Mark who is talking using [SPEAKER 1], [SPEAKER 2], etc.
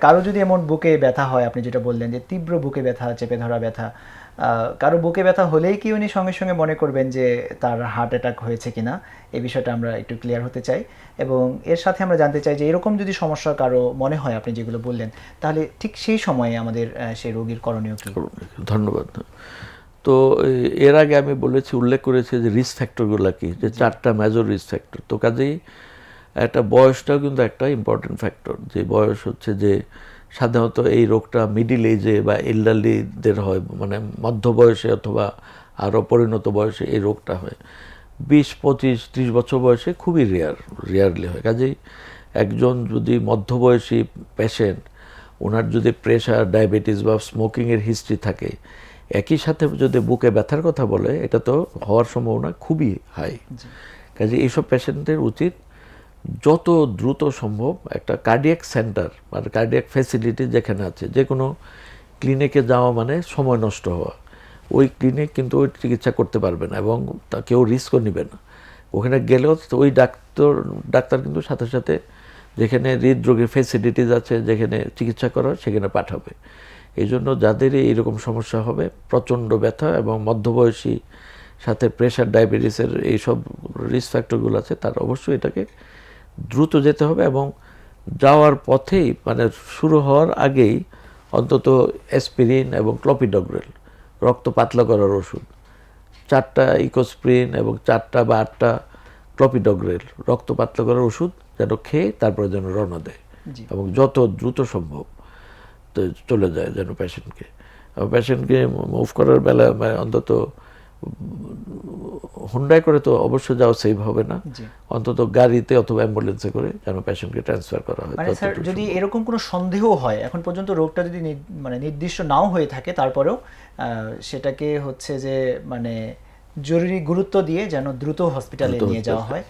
[SPEAKER 1] কারও যদি এমন বুকে ব্যথা হয় আপনি যেটা বললেন যে তীব্র বুকে ব্যথা চেপে ধরা ব্যথা কারও বুকে ব্যথা হলেই কি উনি সঙ্গে সঙ্গে মনে করবেন যে তার হার্ট অ্যাটাক হয়েছে কিনা? এই বিষয়টা আমরা একটু ক্লিয়ার হতে চাই। এবং এর সাথে আমরা জানতে চাই যে এরকম যদি সমস্যা কারও মনে হয় আপনি যেগুলো বললেন তাহলে ঠিক সেই সময়ে আমাদের সেই রোগীর করণীয় কি?
[SPEAKER 2] ধন্যবাদ। তো এর আগে আমি বলেছি উল্লেখ করেছি যে রিস্ক ফ্যাক্টরগুলো কি? যে চারটা মেজর রিস্ক ফ্যাক্টর তো কাজেই একটা বয়সটাও কিন্তু একটা ইম্পর্টেন্ট ফ্যাক্টর যে বয়স হচ্ছে যে সাধারণত এই রোগটা মিডিল এজে বা এল্ডারলিদের হয় মানে মধ্য বয়সে অথবা আরও পরিণত বয়সে এই রোগটা হয়। বিশ পঁচিশ ত্রিশ বছর বয়সে খুবই রেয়ার রেয়ারলি হয়। কাজেই একজন যদি মধ্যবয়সী পেশেন্ট ওনার যদি প্রেশার ডায়াবেটিস বা স্মোকিংয়ের হিস্ট্রি থাকে একই সাথে যদি বুকে ব্যথার কথা বলে এটা তো হওয়ার সম্ভাবনা খুবই হাই কাজে এইসব পেশেন্টদের উচিত যত দ্রুত সম্ভব একটা কার্ডিয়াক সেন্টার মানে কার্ডিয়াক ফ্যাসিলিটি যেখানে আছে যে কোনো ক্লিনিকে যাওয়া মানে সময় নষ্ট হওয়া। ওই ক্লিনিক কিন্তু ওই চিকিৎসা করতে পারবে না এবং তা কেউ রিস্কও নেবে না। ওখানে গেলেও ওই ডাক্তার ডাক্তার কিন্তু সাথে সাথে যেখানে হৃদরোগের ফেসিলিটিস আছে, যেখানে চিকিৎসা করার সেখানে পাঠাবে। এই জন্য যাদের এইরকম সমস্যা হবে, প্রচণ্ড ব্যথা এবং মধ্যবয়সী, সাথে প্রেশার ডায়াবেটিসের এইসব রিস্ক ফ্যাক্টরগুলো আছে, তার অবশ্যই এটাকে দ্রুত যেতে হবে এবং যাওয়ার পথেই মানে শুরু হওয়ার আগেই অন্তত অ্যাসপিরিন এবং ক্লপিডগ্রেল রক্ত পাতলা করার ওষুধ চারটা ইকোস্প্রিন এবং চারটা বা আটটা ক্লপিডগ্রেল রক্ত পাতলা করার ওষুধ যেন খেয়ে তারপরে যেন রওনা দেয় এবং যত দ্রুত সম্ভব তো চলে যায় যেন পেশেন্টকে পেশেন্টকে মুভ করার বেলা মানে অন্তত হুন্ডায় করে তো অবশ্যই যাওয়া সেভ হবে না। অন্তত গাড়িতে অথবা অ্যাম্বুলেন্সে করে যেন পেশেন্টকে ট্রান্সফার করা হয়
[SPEAKER 1] মানে স্যার যদি এরকম কোনো সন্দেহ হয় এখন পর্যন্ত রোগটা যদি মানে নির্দিষ্ট নাও হয়ে থাকে তারপরেও আহ, সেটাকে হচ্ছে যে মানে জরুরি গুরুত্ব দিয়ে যেন দ্রুত হসপিটালে নিয়ে যাওয়া হয়।